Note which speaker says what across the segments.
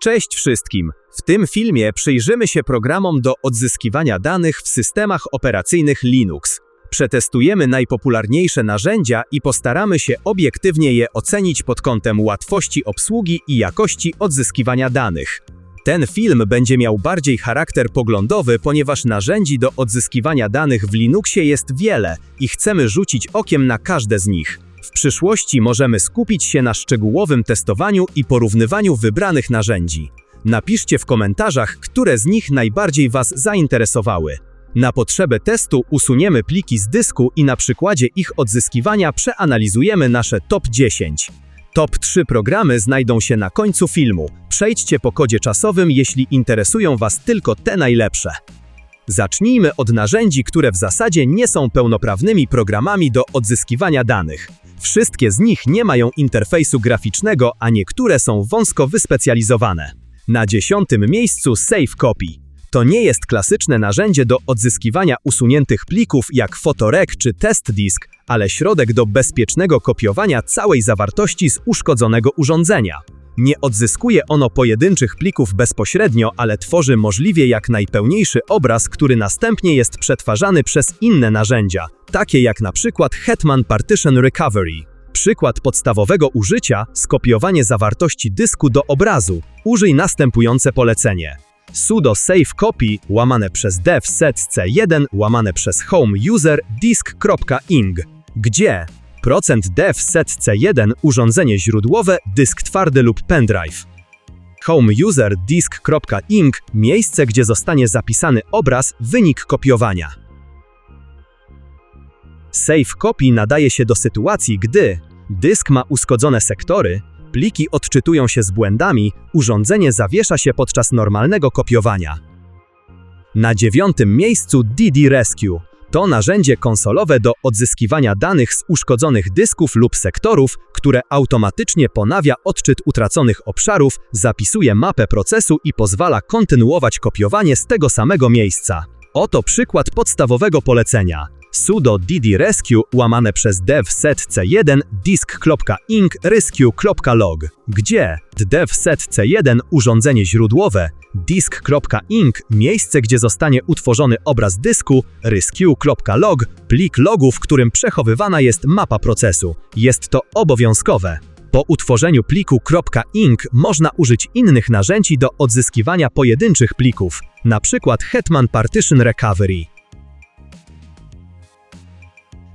Speaker 1: Cześć wszystkim! W tym filmie przyjrzymy się programom do odzyskiwania danych w systemach operacyjnych Linux. Przetestujemy najpopularniejsze narzędzia i postaramy się obiektywnie je ocenić pod kątem łatwości obsługi i jakości odzyskiwania danych. Ten film będzie miał bardziej charakter poglądowy, ponieważ narzędzi do odzyskiwania danych w Linuxie jest wiele i chcemy rzucić okiem na każde z nich. W przyszłości możemy skupić się na szczegółowym testowaniu i porównywaniu wybranych narzędzi. Napiszcie w komentarzach, które z nich najbardziej Was zainteresowały. Na potrzebę testu usuniemy pliki z dysku i na przykładzie ich odzyskiwania przeanalizujemy nasze top 10. Top 3 programy znajdą się na końcu filmu. Przejdźcie po kodzie czasowym, jeśli interesują Was tylko te najlepsze. Zacznijmy od narzędzi, które w zasadzie nie są pełnoprawnymi programami do odzyskiwania danych. Wszystkie z nich nie mają interfejsu graficznego, a niektóre są wąsko wyspecjalizowane. Na dziesiątym miejscu Save Copy. To nie jest klasyczne narzędzie do odzyskiwania usuniętych plików jak Photorec czy TestDisk, ale środek do bezpiecznego kopiowania całej zawartości z uszkodzonego urządzenia. Nie odzyskuje ono pojedynczych plików bezpośrednio, ale tworzy możliwie jak najpełniejszy obraz, który następnie jest przetwarzany przez inne narzędzia, takie jak na przykład Hetman Partition Recovery. Przykład podstawowego użycia skopiowanie zawartości dysku do obrazu. Użyj następujące polecenie. sudo save copy łamane przez dev set c1 łamane przez home user disk.ing, gdzie Procent dev set C1 urządzenie źródłowe, dysk twardy lub pendrive. Home user disk.ing miejsce, gdzie zostanie zapisany obraz, wynik kopiowania. Save copy nadaje się do sytuacji, gdy dysk ma uszkodzone sektory, pliki odczytują się z błędami, urządzenie zawiesza się podczas normalnego kopiowania. Na dziewiątym miejscu DD Rescue to narzędzie konsolowe do odzyskiwania danych z uszkodzonych dysków lub sektorów, które automatycznie ponawia odczyt utraconych obszarów, zapisuje mapę procesu i pozwala kontynuować kopiowanie z tego samego miejsca. Oto przykład podstawowego polecenia sudo dd rescue łamane przez dev set c1 disk.ing rescue.log, gdzie dev set c1 urządzenie źródłowe, disk.ing miejsce, gdzie zostanie utworzony obraz dysku, rescue.log plik logu, w którym przechowywana jest mapa procesu. Jest to obowiązkowe. Po utworzeniu pliku .ing można użyć innych narzędzi do odzyskiwania pojedynczych plików, np. Hetman Partition Recovery.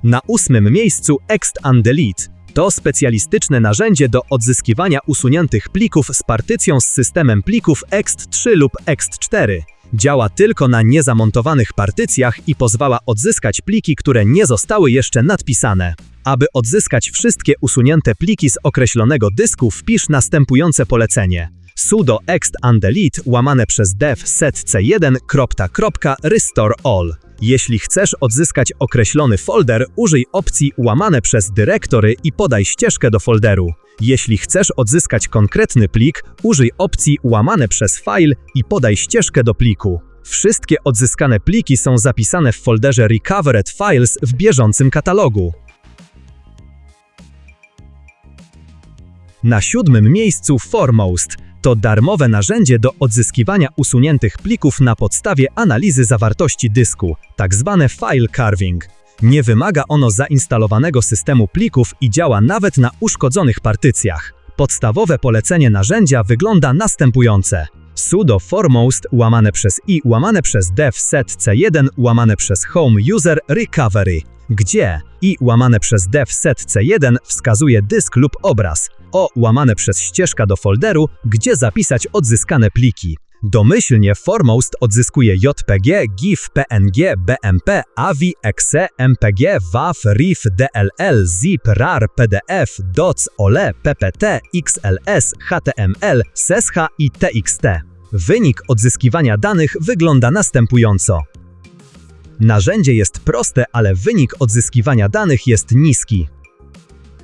Speaker 1: Na ósmym miejscu Ext and Delete to specjalistyczne narzędzie do odzyskiwania usuniętych plików z partycją z systemem plików ext3 lub ext4. Działa tylko na niezamontowanych partycjach i pozwala odzyskać pliki, które nie zostały jeszcze nadpisane. Aby odzyskać wszystkie usunięte pliki z określonego dysku, wpisz następujące polecenie sudo ext undelete łamane przez dev set c1 kropka, kropka, restore all. Jeśli chcesz odzyskać określony folder, użyj opcji łamane przez dyrektory i podaj ścieżkę do folderu. Jeśli chcesz odzyskać konkretny plik, użyj opcji łamane przez file i podaj ścieżkę do pliku. Wszystkie odzyskane pliki są zapisane w folderze Recovered Files w bieżącym katalogu. Na siódmym miejscu Foremost to darmowe narzędzie do odzyskiwania usuniętych plików na podstawie analizy zawartości dysku, tak zwane file carving. Nie wymaga ono zainstalowanego systemu plików i działa nawet na uszkodzonych partycjach. Podstawowe polecenie narzędzia wygląda następujące. sudo foremost łamane przez i łamane przez dev set c1 łamane przez home user recovery, gdzie i łamane przez dev set c1 wskazuje dysk lub obraz, o łamane przez ścieżka do folderu, gdzie zapisać odzyskane pliki. Domyślnie Foremost odzyskuje JPG, GIF, PNG, BMP, AVI, EXE, MPG, WAV, RIF, DLL, ZIP, RAR, PDF, DOC, OLE, PPT, XLS, HTML, SSH i TXT. Wynik odzyskiwania danych wygląda następująco. Narzędzie jest proste, ale wynik odzyskiwania danych jest niski.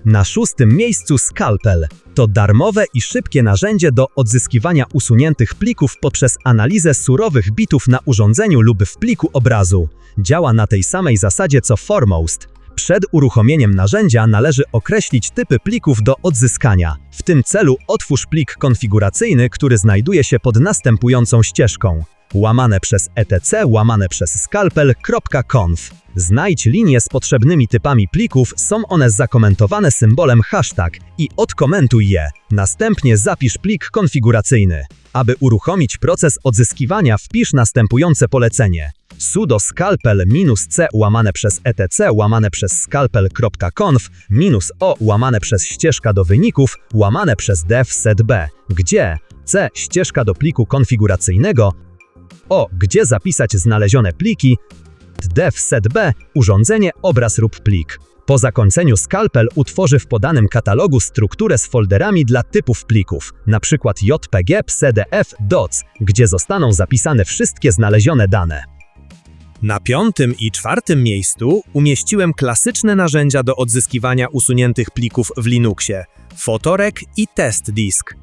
Speaker 1: Na szóstym miejscu Scalpel. To darmowe i szybkie narzędzie do odzyskiwania usuniętych plików poprzez analizę surowych bitów na urządzeniu lub w pliku obrazu. Działa na tej samej zasadzie co Foremost. Przed uruchomieniem narzędzia należy określić typy plików do odzyskania. W tym celu otwórz plik konfiguracyjny, który znajduje się pod następującą ścieżką. Łamane przez etc, łamane przez scalpel.conf. Znajdź linię z potrzebnymi typami plików, są one zakomentowane symbolem hashtag i odkomentuj je. Następnie zapisz plik konfiguracyjny. Aby uruchomić proces odzyskiwania, wpisz następujące polecenie. sudo scalpel "-c łamane przez etc łamane przez scalpel.conf o łamane przez ścieżka do wyników łamane przez dev setb, gdzie c ścieżka do pliku konfiguracyjnego, o gdzie zapisać znalezione pliki, dev setb urządzenie, obraz lub plik. Po zakończeniu Scalpel utworzy w podanym katalogu strukturę z folderami dla typów plików, np. JPG, PDF, DOC, gdzie zostaną zapisane wszystkie znalezione dane. Na piątym i czwartym miejscu umieściłem klasyczne narzędzia do odzyskiwania usuniętych plików w Linuxie Fotorek i TestDisk.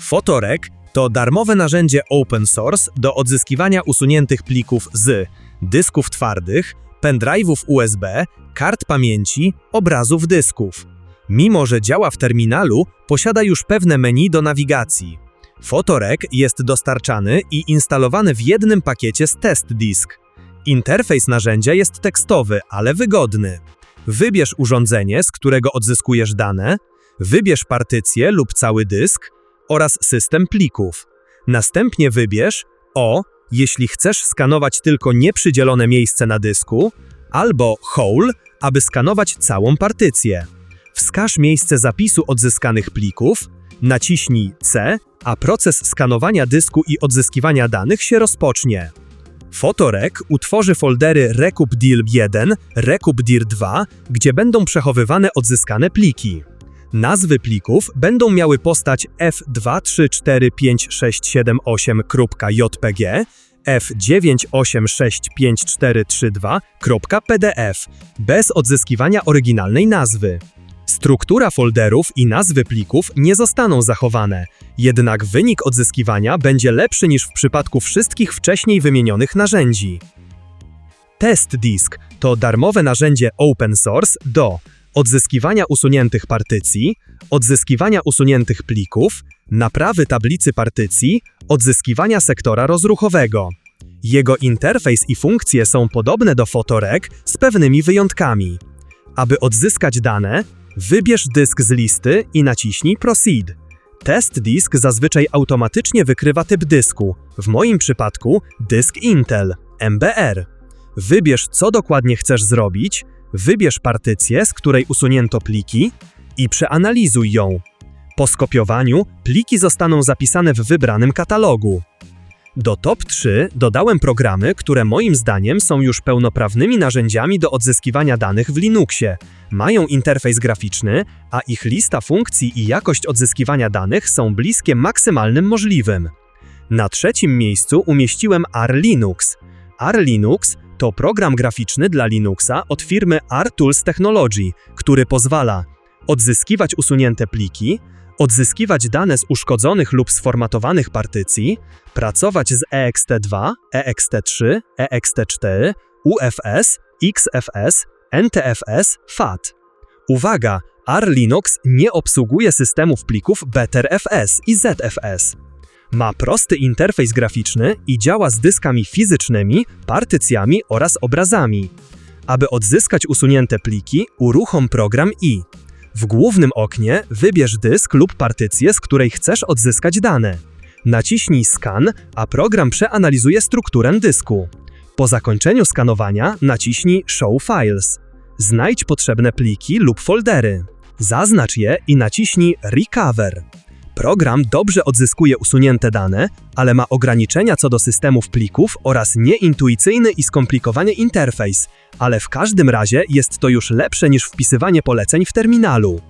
Speaker 1: Fotorek to darmowe narzędzie open source do odzyskiwania usuniętych plików z dysków twardych, pendrive'ów USB, kart pamięci, obrazów dysków. Mimo, że działa w terminalu, posiada już pewne menu do nawigacji. Fotorek jest dostarczany i instalowany w jednym pakiecie z test disk. Interfejs narzędzia jest tekstowy, ale wygodny. Wybierz urządzenie, z którego odzyskujesz dane, wybierz partycję lub cały dysk oraz system plików. Następnie wybierz O, jeśli chcesz skanować tylko nieprzydzielone miejsce na dysku, albo Whole, aby skanować całą partycję. Wskaż miejsce zapisu odzyskanych plików, naciśnij C, a proces skanowania dysku i odzyskiwania danych się rozpocznie. Fotorek utworzy foldery recupdir 1, recupdir 2, gdzie będą przechowywane odzyskane pliki. Nazwy plików będą miały postać f2345678.jpg, f9865432.pdf, bez odzyskiwania oryginalnej nazwy. Struktura folderów i nazwy plików nie zostaną zachowane, jednak wynik odzyskiwania będzie lepszy niż w przypadku wszystkich wcześniej wymienionych narzędzi. Test Disk to darmowe narzędzie open source do odzyskiwania usuniętych partycji, odzyskiwania usuniętych plików, naprawy tablicy partycji, odzyskiwania sektora rozruchowego. Jego interfejs i funkcje są podobne do Fotorek z pewnymi wyjątkami. Aby odzyskać dane, wybierz dysk z listy i naciśnij Proceed. Test disk zazwyczaj automatycznie wykrywa typ dysku, w moim przypadku dysk Intel, MBR. Wybierz, co dokładnie chcesz zrobić, wybierz partycję, z której usunięto pliki i przeanalizuj ją. Po skopiowaniu pliki zostaną zapisane w wybranym katalogu. Do top 3 dodałem programy, które moim zdaniem są już pełnoprawnymi narzędziami do odzyskiwania danych w Linuxie. Mają interfejs graficzny, a ich lista funkcji i jakość odzyskiwania danych są bliskie maksymalnym możliwym. Na trzecim miejscu umieściłem R-Linux. R-Linux to program graficzny dla Linuxa od firmy R-Tools Technology, który pozwala odzyskiwać usunięte pliki, odzyskiwać dane z uszkodzonych lub sformatowanych partycji, pracować z E ext2, ext3, ext4, UFS, XFS, NTFS, FAT. Uwaga! R-Linux nie obsługuje systemów plików BetterFS i ZFS. Ma prosty interfejs graficzny i działa z dyskami fizycznymi, partycjami oraz obrazami. Aby odzyskać usunięte pliki, uruchom program i w głównym oknie wybierz dysk lub partycję, z której chcesz odzyskać dane. Naciśnij Scan, a program przeanalizuje strukturę dysku. Po zakończeniu skanowania naciśnij Show Files. Znajdź potrzebne pliki lub foldery. Zaznacz je i naciśnij Recover. Program dobrze odzyskuje usunięte dane, ale ma ograniczenia co do systemów plików oraz nieintuicyjny i skomplikowany interfejs, ale w każdym razie jest to już lepsze niż wpisywanie poleceń w terminalu.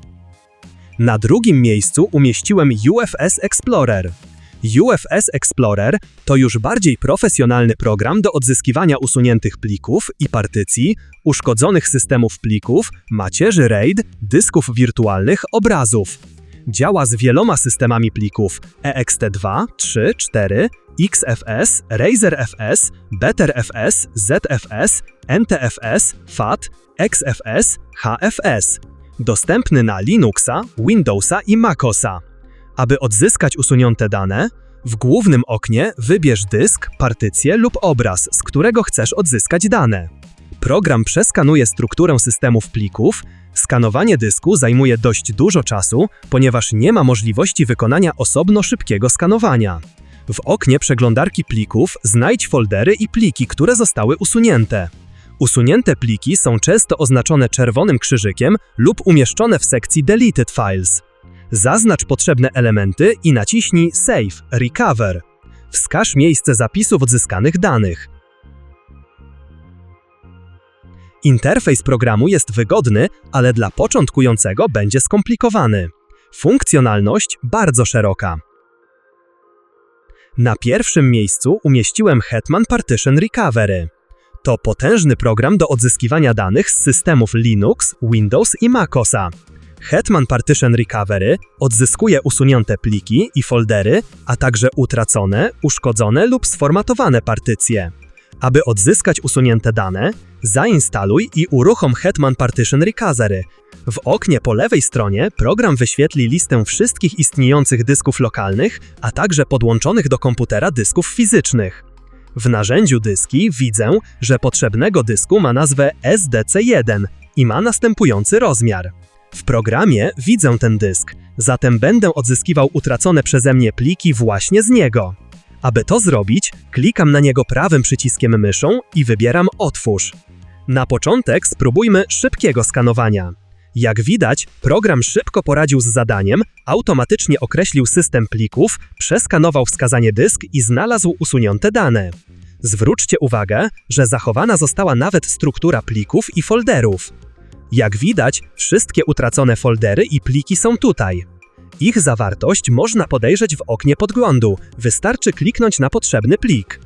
Speaker 1: Na drugim miejscu umieściłem UFS Explorer. UFS Explorer to już bardziej profesjonalny program do odzyskiwania usuniętych plików i partycji, uszkodzonych systemów plików, macierzy RAID, dysków wirtualnych, obrazów. Działa z wieloma systemami plików E ext2, 3, 4, XFS, RazerFS, BetterFS, ZFS, NTFS, FAT, XFS, HFS. Dostępny na Linuxa, Windowsa i MacOSa. Aby odzyskać usunięte dane, w głównym oknie wybierz dysk, partycję lub obraz, z którego chcesz odzyskać dane. Program przeskanuje strukturę systemów plików. Skanowanie dysku zajmuje dość dużo czasu, ponieważ nie ma możliwości wykonania osobno szybkiego skanowania. W oknie przeglądarki plików znajdź foldery i pliki, które zostały usunięte. Usunięte pliki są często oznaczone czerwonym krzyżykiem lub umieszczone w sekcji Deleted Files. Zaznacz potrzebne elementy i naciśnij Save, Recover. Wskaż miejsce zapisów odzyskanych danych. Interfejs programu jest wygodny, ale dla początkującego będzie skomplikowany. Funkcjonalność bardzo szeroka. Na pierwszym miejscu umieściłem Hetman Partition Recovery. To potężny program do odzyskiwania danych z systemów Linux, Windows i MacOSa. Hetman Partition Recovery odzyskuje usunięte pliki i foldery, a także utracone, uszkodzone lub sformatowane partycje. Aby odzyskać usunięte dane, zainstaluj i uruchom Hetman Partition Recovery. W oknie po lewej stronie program wyświetli listę wszystkich istniejących dysków lokalnych, a także podłączonych do komputera dysków fizycznych. W narzędziu dyski widzę, że potrzebnego dysku ma nazwę SDC1 i ma następujący rozmiar. W programie widzę ten dysk, zatem będę odzyskiwał utracone przeze mnie pliki właśnie z niego. Aby to zrobić, klikam na niego prawym przyciskiem myszą i wybieram Otwórz. Na początek spróbujmy szybkiego skanowania. Jak widać, program szybko poradził z zadaniem, automatycznie określił system plików, przeskanował wskazanie dysk i znalazł usunięte dane. Zwróćcie uwagę, że zachowana została nawet struktura plików i folderów. Jak widać, wszystkie utracone foldery i pliki są tutaj. Ich zawartość można podejrzeć w oknie podglądu, wystarczy kliknąć na potrzebny plik.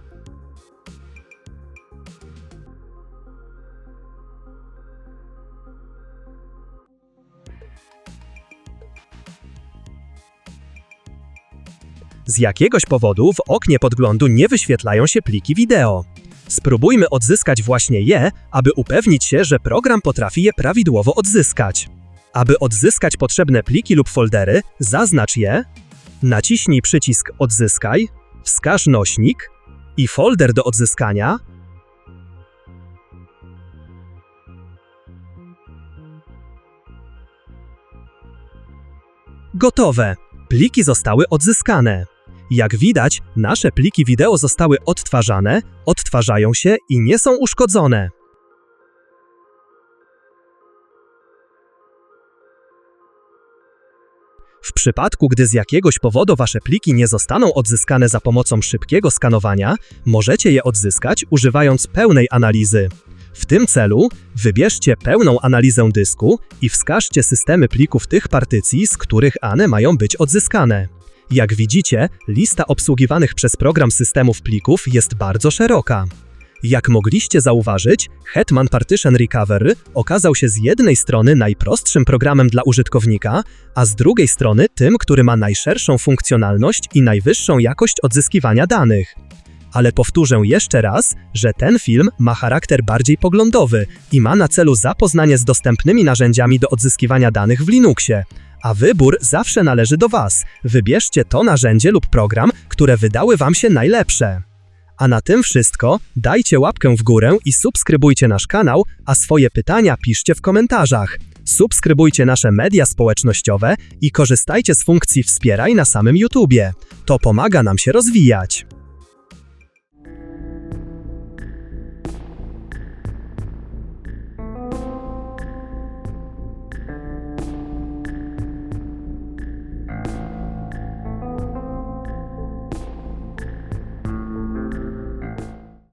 Speaker 1: Z jakiegoś powodu w oknie podglądu nie wyświetlają się pliki wideo. Spróbujmy odzyskać właśnie je, aby upewnić się, że program potrafi je prawidłowo odzyskać. Aby odzyskać potrzebne pliki lub foldery, zaznacz je, naciśnij przycisk Odzyskaj, wskaż nośnik i folder do odzyskania. Gotowe! Pliki zostały odzyskane. Jak widać, nasze pliki wideo zostały odtwarzane, odtwarzają się i nie są uszkodzone. W przypadku, gdy z jakiegoś powodu wasze pliki nie zostaną odzyskane za pomocą szybkiego skanowania, możecie je odzyskać używając pełnej analizy. W tym celu wybierzcie pełną analizę dysku i wskażcie systemy plików tych partycji, z których one mają być odzyskane. Jak widzicie, lista obsługiwanych przez program systemów plików jest bardzo szeroka. Jak mogliście zauważyć, Hetman Partition Recovery okazał się z jednej strony najprostszym programem dla użytkownika, a z drugiej strony tym, który ma najszerszą funkcjonalność i najwyższą jakość odzyskiwania danych. Ale powtórzę jeszcze raz, że ten film ma charakter bardziej poglądowy i ma na celu zapoznanie z dostępnymi narzędziami do odzyskiwania danych w Linuxie. A wybór zawsze należy do Was. Wybierzcie to narzędzie lub program, które wydały Wam się najlepsze. A na tym wszystko, dajcie łapkę w górę i subskrybujcie nasz kanał, a swoje pytania piszcie w komentarzach. Subskrybujcie nasze media społecznościowe i korzystajcie z funkcji Wspieraj na samym YouTubie. To pomaga nam się rozwijać.